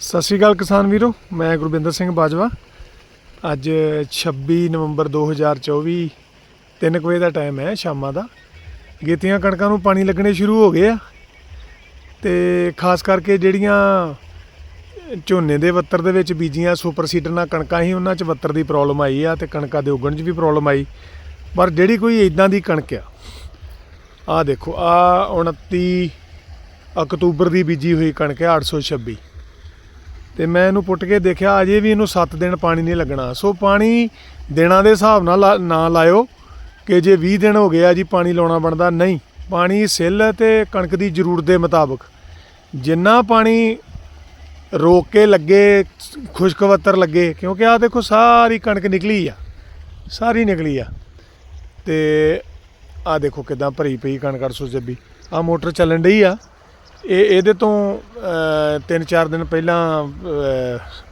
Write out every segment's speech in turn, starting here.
ਸਤਿ ਸ਼੍ਰੀ ਅਕਾਲ ਕਿਸਾਨ ਵੀਰੋ, ਮੈਂ ਗੁਰਬਿੰਦਰ ਸਿੰਘ ਬਾਜਵਾ। ਅੱਜ 26 ਨਵੰਬਰ 2024 3 ਵਜੇ ਦਾ ਟਾਈਮ ਹੈ ਸ਼ਾਮਾਂ ਦਾ। ਗੇਤੀਆਂ ਕਣਕਾਂ ਨੂੰ ਪਾਣੀ ਲੱਗਣੇ ਸ਼ੁਰੂ ਹੋ ਗਏ ਆ। ਤੇ ਖਾਸ ਕਰਕੇ ਜਿਹੜੀਆਂ ਝੋਨੇ ਦੇ ਵੱਤਰ ਦੇ ਵਿੱਚ ਬੀਜੀਆਂ ਸੁਪਰ ਸੀਡਰ ਨਾਲ ਕਣਕਾਂ ਸੀ, ਉਹਨਾਂ 'ਚ ਵੱਤਰ ਦੀ ਪ੍ਰੋਬਲਮ ਆਈ ਆ ਤੇ ਕਣਕਾਂ ਦੇ ਉਗਣ 'ਚ ਵੀ ਪ੍ਰੋਬਲਮ ਆਈ। ਪਰ ਜਿਹੜੀ ਕੋਈ ਇਦਾਂ ਦੀ ਕਣਕ ਆ ਆ ਦੇਖੋ ਆ 29 ਅਕਤੂਬਰ ਦੀ ਬੀਜੀ ਹੋਈ ਕਣਕ ਹੈ 826 ਤੇ ਮੈਂ ਇਹਨੂੰ ਪੁੱਟ ਕੇ ਦੇਖਿਆ, ਅਜੇ ਵੀ ਇਹਨੂੰ 7 ਦਿਨ ਪਾਣੀ ਨਹੀਂ ਲੱਗਣਾ। ਸੋ ਪਾਣੀ ਦਿਨਾਂ ਦੇ ਹਿਸਾਬ ਨਾਲ ਲਾ- ਨਾ ਲਾਇਓ ਕਿ ਜੇ 20 ਦਿਨ ਹੋ ਗਿਆ ਜੀ ਪਾਣੀ ਲਾਉਣਾ ਬਣਦਾ, ਨਹੀਂ। ਪਾਣੀ ਸਿੱਲ ਤੇ ਕਣਕ ਦੀ ਜ਼ਰੂਰਤ ਦੇ ਮੁਤਾਬਕ। ਜਿੰਨਾ ਪਾਣੀ ਰੋਕ ਕੇ ਲੱਗੇ, ਖੁਸ਼ਕਵੱਤਰ ਲੱਗੇ, ਕਿਉਂਕਿ ਆ ਦੇਖੋ ਸਾਰੀ ਕਣਕ ਨਿਕਲੀ ਆ। ਸਾਰੀ ਨਿਕਲੀ ਆ। ਤੇ ਆ ਦੇਖੋ ਕਿਦਾਂ ਭਰੀ ਪਈ ਕਣਕ 826 ਆ ਮੋਟਰ ਚੱਲਣ ਡਈ ਆ। ਇਹ ਇਹਦੇ ਤੋਂ 3-4 ਦਿਨ ਪਹਿਲਾਂ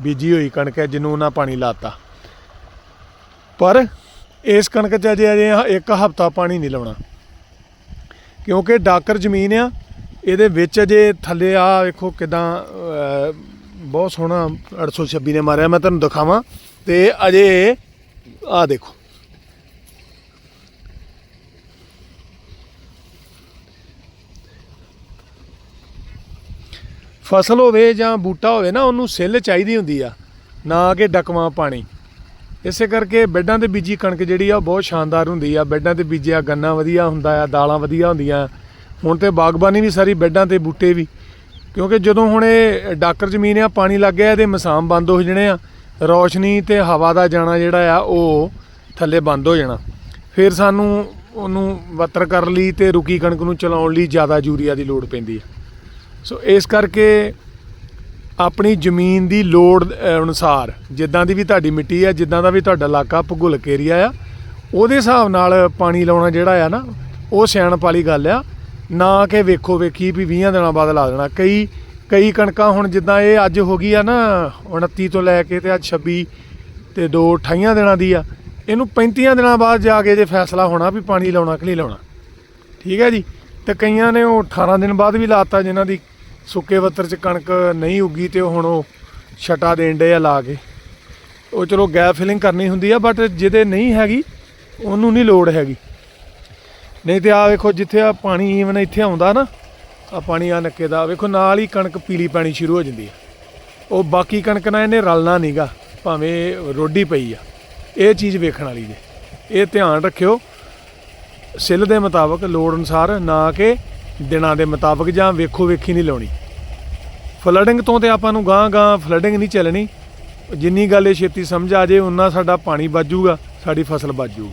ਬੀਜੀ ਹੋਈ ਕਣਕ ਹੈ ਜਿਹਨੂੰ ਉਹਨਾਂ ਪਾਣੀ ਲਾਤਾ। ਪਰ ਇਸ ਕਣਕ 'ਚ ਅਜੇ ਅਜੇ ਇੱਕ ਹਫਤਾ ਪਾਣੀ ਨਹੀਂ ਲਾਉਣਾ। ਕਿਉਂਕਿ ਡਾਕਰ ਜ਼ਮੀਨ ਆ, ਇਹਦੇ ਵਿੱਚ ਅਜੇ ਥੱਲੇ ਆ, ਵੇਖੋ ਕਿਦਾਂ ਬਹੁਤ ਸੋਹਣਾ 826 ਨੇ ਮਾਰਿਆ, ਮੈਂ ਤੁਹਾਨੂੰ ਦਿਖਾਵਾਂ। ਤੇ ਅਜੇ ਆ ਦੇਖੋ। ਫਸਲ ਹੋਵੇ ਜਾਂ ਬੂਟਾ ਹੋਵੇ ਨਾ, ਉਹਨੂੰ ਸਿੱਲ ਚਾਹੀਦੀ ਹੁੰਦੀ ਆ, ਨਾ ਕਿ ਡਕਵਾਂ ਪਾਣੀ। ਇਸੇ ਕਰਕੇ ਬੈੱਡਾਂ ਤੇ ਬੀਜੀ ਕਣਕ ਜਿਹੜੀ ਆ, ਉਹ ਬਹੁਤ ਸ਼ਾਨਦਾਰ ਹੁੰਦੀ ਆ। ਬੈੱਡਾਂ ਤੇ ਬੀਜਿਆ ਗੰਨਾ ਵਧੀਆ ਹੁੰਦਾ ਆ, ਦਾਲਾਂ ਵਧੀਆ ਹੁੰਦੀਆਂ ਹੁਣ ਤੇ ਬਾਗਬਾਨੀ ਵੀ ਸਾਰੀ ਬੈੱਡਾਂ ਤੇ, ਬੂਟੇ ਵੀ। ਕਿਉਂਕਿ ਜਦੋਂ ਹੁਣ ਇਹ ਡਾਕਰ ਜ਼ਮੀਨ ਆ, ਪਾਣੀ ਲੱਗ ਗਿਆ, ਇਹਦੇ ਮਸਾਮ ਬੰਦ ਹੋ ਜਣੇ ਆ। ਰੌਸ਼ਨੀ ਤੇ ਹਵਾ ਦਾ ਜਾਣਾ ਜਿਹੜਾ ਆ, ਉਹ ਥੱਲੇ ਬੰਦ ਹੋ ਜਾਣਾ। ਫਿਰ ਸਾਨੂੰ ਉਹਨੂੰ ਵਤਰ ਕਰਨ ਲਈ ਤੇ ਰੁਕੀ ਕਣਕ ਨੂੰ ਚਲਾਉਣ ਲਈ ਜ਼ਿਆਦਾ ਯੂਰੀਆ ਦੀ ਲੋੜ ਪੈਂਦੀ ਆ। ਸੋ ਇਸ ਕਰਕੇ ਆਪਣੀ ਜ਼ਮੀਨ ਦੀ ਲੋੜ ਅਨੁਸਾਰ, ਜਿੱਦਾਂ ਦੀ ਵੀ ਤੁਹਾਡੀ ਮਿੱਟੀ ਆ, ਜਿੱਦਾਂ ਦਾ ਵੀ ਤੁਹਾਡਾ ਇਲਾਕਾ ਭੂਗੋਲਿਕ ਏਰੀਆ ਆ, ਉਹਦੇ ਹਿਸਾਬ ਨਾਲ ਪਾਣੀ ਲਾਉਣਾ ਜਿਹੜਾ ਆ ਨਾ, ਉਹ ਸਿਆਣਪ ਵਾਲੀ ਗੱਲ ਆ। ਨਾ ਕਿ ਵੇਖੋ ਵੇਖੀ ਵੀ 20 ਦਿਨਾਂ ਬਾਅਦ ਲਾ ਦੇਣਾ। ਕਈ ਕਈ ਕਣਕਾਂ ਹੁਣ ਜਿੱਦਾਂ ਇਹ ਅੱਜ ਹੋ ਗਈ ਆ ਨਾ 29 ਤੋਂ ਲੈ ਕੇ ਤੇ ਅੱਜ 26 ਤੇ 2 28 ਦਿਨਾਂ ਦੀ ਆ। ਇਹਨੂੰ 35 ਦਿਨਾਂ ਬਾਅਦ ਜਾ ਕੇ ਜੇ ਫੈਸਲਾ ਹੋਣਾ ਵੀ ਪਾਣੀ ਲਾਉਣਾ ਕਿ ਨਹੀਂ ਲਾਉਣਾ। ਠੀਕ ਹੈ ਜੀ? ਤੇ ਕਈਆਂ ਨੇ ਉਹ 18 ਦਿਨ ਬਾਅਦ ਵੀ ਲਾਤਾ, ਜਿਨ੍ਹਾਂ ਦੀ ਸੁੱਕੇ ਵੱਤਰ ਚ ਕਣਕ ਨਹੀਂ ਉੱਗੀ ਤੇ ਹੁਣ ਉਹ ਛਟਾ ਦੇਣ ਡੇ ਆ ਲਾ ਕੇ। ਉਹ ਚਲੋ ਗੈਪ ਫਿਲਿੰਗ ਕਰਨੀ ਹੁੰਦੀ ਆ ਬਟ ਜਿਹਦੇ ਨਹੀਂ ਹੈਗੀ, ਉਹਨੂੰ ਨਹੀਂ ਲੋੜ ਹੈਗੀ। ਨਹੀਂ ਤੇ ਆ ਵੇਖੋ, ਜਿੱਥੇ ਆ ਪਾਣੀ ਈਵਨ ਇੱਥੇ ਆਉਂਦਾ ਨਾ, ਆ ਪਾਣੀ ਆ ਨੱਕੇ ਦਾ, ਵੇਖੋ ਨਾਲ ਹੀ ਕਣਕ ਪੀਲੀ ਪੈਣੀ ਸ਼ੁਰੂ ਹੋ ਜਾਂਦੀ ਆ। ਉਹ ਬਾਕੀ ਕਣਕ ਨਾਲ ਇਹਨੇ ਰਲਣਾ ਨਹੀਂਗਾ ਭਾਵੇਂ ਰੋਡੀ ਪਈ ਆ। ਇਹ ਚੀਜ਼ ਵੇਖਣ ਵਾਲੀ ਜੇ। ਇਹ ਧਿਆਨ ਰੱਖਿਓ। ਸਿੱਲ ਦੇ ਮੁਤਾਬਕ ਲੋੜ ਅਨੁਸਾਰ ਨਾ ਕਿ ਦਿਨਾਂ ਦੇ ਮੁਤਾਬਕ ਜਾਂ ਵੇਖੋ ਵੇਖੀ ਨਹੀਂ ਲਾਉਣੀ। ਫਲੱਡਿੰਗ ਤੋਂ ਤੇ ਆਪਾਂ ਨੂੰ ਗਾਂ ਗਾਂ ਫਲੱਡਿੰਗ ਨਹੀਂ ਚੱਲਣੀ। ਜਿੰਨੀ ਗੱਲ ਇਹ ਛੇਤੀ ਸਮਝ ਆ ਜੇ, ਉਨਾ ਸਾਡਾ ਪਾਣੀ ਬਚੂਗਾ ਸਾਡੀ ਫਸਲ ਬਚ ਜਾਊਗੀ।